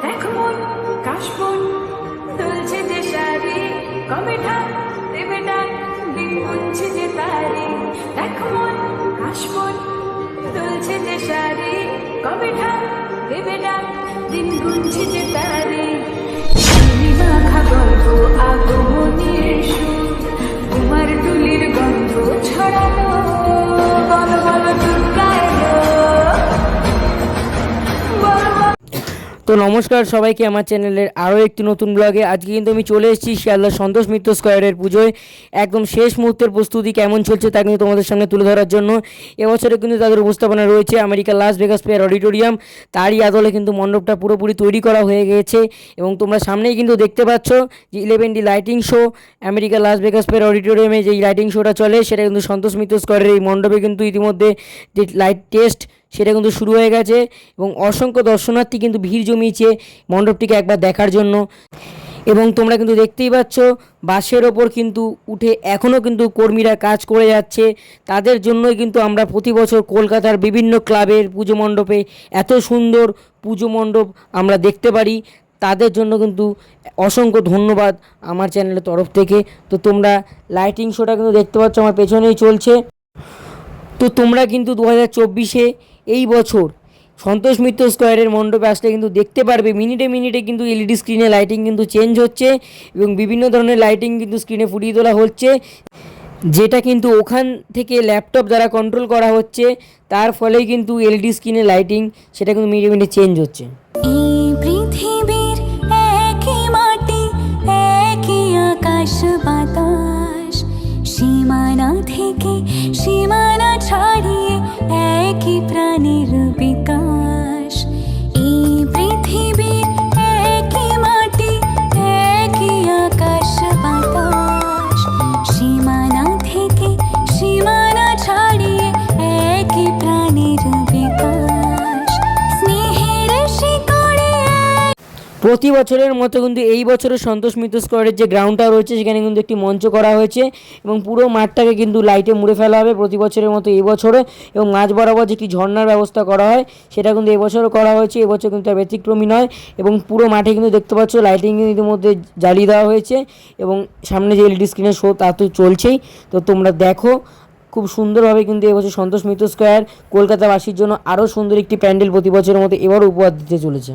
দেখ মন কাশবন দুলছে যে শাড়ি কবে ঠাক দেবে ডাক দিন যে তারি। দেখ মন কাশবন দুলছে যে শাড়ি কবে ঠাক দেবে ডাক দিন গুনছে যে তারি। মাখা গল্প আগমনের তো নমস্কার সবাইকে আমার চ্যানেলের আরও একটি নতুন ব্লগে আজকে কিন্তু আমি চলে এসেছি শিয়ালদা সন্তোষ মিত্র স্কোয়ারের পুজোয়। একদম শেষ মুহূর্তের প্রস্তুতি কেমন চলছে তা কিন্তু তোমাদের সামনে তুলে ধরার জন্য। এবছরে কিন্তু তাদের উপস্থাপনা রয়েছে America Las Vegas player auditorium. তারই আদলে কিন্তু মণ্ডপটা পুরোপুরি তৈরি করা হয়ে গিয়েছে এবং তোমরা সামনেই কিন্তু দেখতে পাচ্ছ যে eleven D lighting show America Las Vegas player অডিটোরিয়ামে যেই লাইটিং শোটা চলে, সেটা কিন্তু সন্তোষ মিত্র স্কোয়ারের এই মণ্ডপে কিন্তু ইতিমধ্যে যে লাইট টেস্ট সেটা কিন্তু শুরু হয়ে গেছে এবং অসংখ্য দর্শনার্থী কিন্তু ভিড় জমিয়েছে মণ্ডপটিকে একবার দেখার জন্য। এবং তোমরা কিন্তু দেখতেই পাচ্ছ বাসের ওপর কিন্তু উঠে এখনও কিন্তু কর্মীরা কাজ করে যাচ্ছে। তাদের জন্যই কিন্তু আমরা প্রতি বছর কলকাতার বিভিন্ন ক্লাবের পুজো মণ্ডপে এত সুন্দর পুজো মণ্ডপ আমরা দেখতে পারি। তাদের জন্য কিন্তু অসংখ্য ধন্যবাদ আমার চ্যানেলের তরফ থেকে। তো তোমরা লাইটিং শোটা কিন্তু দেখতে পাচ্ছ, আমার পেছনেই চলছে। তো তোমরা কিন্তু দু হাজার চব্বিশে এই বছর সন্তোষ মিত্র স্কোয়ারের মণ্ডপে আসলে কিন্তু দেখতে পারবে, মিনিটে মিনিটে কিন্তু এলইডি স্ক্রিনে লাইটিং কিন্তু চেঞ্জ হচ্ছে এবং বিভিন্ন ধরনের লাইটিং কিন্তু স্ক্রিনে ফুটিয়ে তোলা হচ্ছে। যেটা কিন্তু ওখান থেকে ল্যাপটপ দ্বারা কন্ট্রোল করা হচ্ছে, তার ফলেই কিন্তু এলইডি স্ক্রিনে লাইটিং সেটা কিন্তু মিনিটে মিনিটে চেঞ্জ হচ্ছে। সীমানা থেকে সীমানা প্রতি বছরের মতো কিন্তু এই বছরের সন্তোষ মিত্র স্কোয়ারের যে গ্রাউন্ডটা রয়েছে, সেখানে কিন্তু একটি মঞ্চ করা হয়েছে এবং পুরো মাঠটাকে কিন্তু লাইটে মুড়ে ফেলা হবে প্রতি বছরের মতো এই বছরে এবং মাঝ বরাবর যে একটি ঝর্ণার ব্যবস্থা করা হয়, সেটা কিন্তু এবছরও করা হয়েছে এবছর কিন্তু তার ব্যতিক্রমী নয় এবং পুরো মাঠে কিন্তু দেখতে পাচ্ছ লাইটিং কিন্তু ইতিমধ্যে জ্বালিয়ে দেওয়া হয়েছে এবং সামনে যে এলইডি স্ক্রিনের শো তা তো চলছেই। তো তোমরা দেখো, খুব সুন্দরভাবে কিন্তু এবছর সন্তোষ মিত্র স্কোয়ার কলকাতাবাসীর জন্য আরও সুন্দর একটি প্যান্ডেল প্রতি বছরের মতো এবারও উপহার দিতে চলেছে।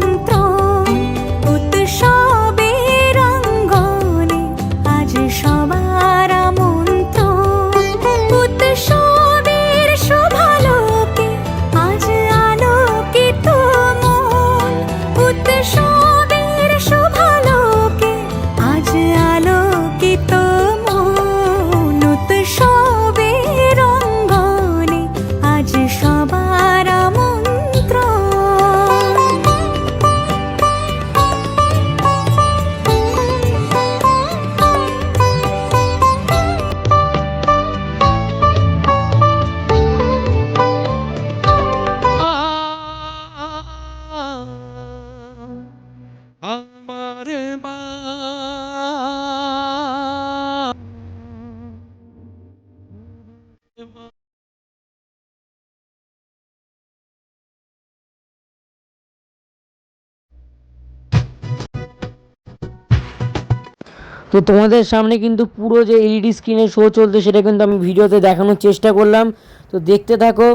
তো তোমাদের সামনে কিন্তু পুরো যে এলইডি স্ক্রিনের শো চলছে সেটা কিন্তু আমি ভিডিওতে দেখানোর চেষ্টা করলাম। তো দেখতে থাকো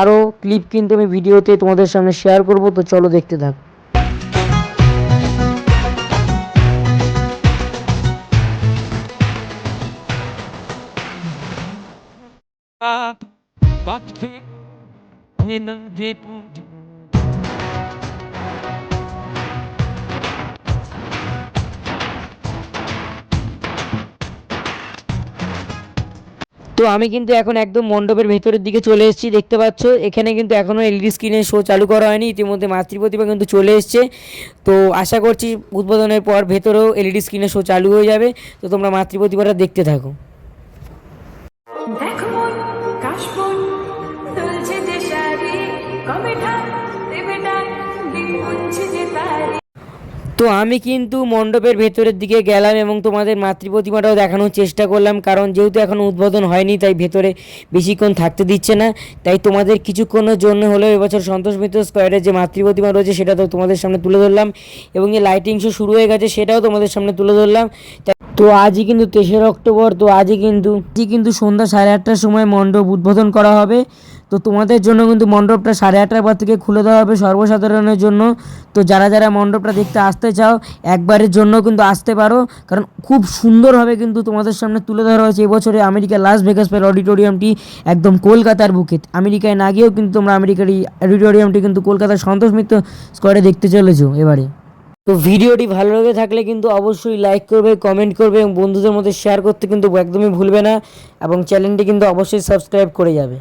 আরও ক্লিপ কিন্তু আমি ভিডিওতে তোমাদের সামনে শেয়ার করব, তো চলো দেখতে থাকো। তো তো আমি কিন্তু এখন একদম মণ্ডপের ভেতরের দিকে চলে এসেছি দেখতে পাচ্ছ। এখানে কিন্তু এখনও এলইডি স্ক্রিনের শো চালু করা হয়নি ইতিমধ্যে মাতৃ প্রতিমা কিন্তু চলে এসছে। তো আশা করছি উদ্বোধনের পর ভেতরেও এলইডি স্ক্রিনের শো চালু হয়ে যাবে। তো তোমরা মাতৃ প্রতিমাটা দেখতে থাকো। দেখ তো আমি কিন্তু মণ্ডপের ভেতরের দিকে গেলাম এবং তোমাদের মাতৃ প্রতিমাটাও দেখানোর চেষ্টা করলাম, কারণ যেহেতু এখনও উদ্বোধন হয়নি, তাই ভেতরে বেশিক্ষণ থাকতে দিচ্ছে না। তাই তোমাদের কিছুক্ষণের জন্য হলেও এবছর সন্তোষ মিত্র স্কোয়ারের যে মাতৃ প্রতিমা রয়েছে, সেটা তো তোমাদের সামনে তুলে ধরলাম এবং যে লাইটিং শো শুরু হয়ে গেছে, সেটাও তোমাদের সামনে তুলে ধরলাম। তো আজই কিন্তু তেসরা অক্টোবর, তো আজই কিন্তু কিন্তু সন্ধ্যা সাড়ে আটটার সময় মণ্ডপ উদ্বোধন করা হবে। তো তোমাদের জন্য কিন্তু মণ্ডপটা সাড়ে আটটার পর থেকে খুলে দেওয়া হবে সর্বসাধারণের জন্য। তো যারা যারা মণ্ডপটা দেখতে আসতে চাও, একবারের জন্য কিন্তু আসতে পারো। কারণ খুব সুন্দরভাবে কিন্তু তোমাদের সামনে তুলে ধরা হয়েছে এবছরে আমেরিকা লাস ভেগাস পের অডিটোরিয়ামটি একদম কলকাতার বুকে। আমেরিকায় না গিয়েও কিন্তু তোমরা আমেরিকার এই অডিটোরিয়ামটি কিন্তু কলকাতার সন্তোষ মিত্র স্কোয়ারে দেখতে চলেছো এবারে। তো ভিডিওটি ভালো লেগে থাকলে কিন্তু অবশ্যই লাইক করবে কমেন্ট করবে এবং বন্ধুদের মধ্যে শেয়ার করতে কিন্তু একদমই ভুলবে না। এবং চ্যানেলটি কিন্তু অবশ্যই সাবস্ক্রাইব করে যাবে।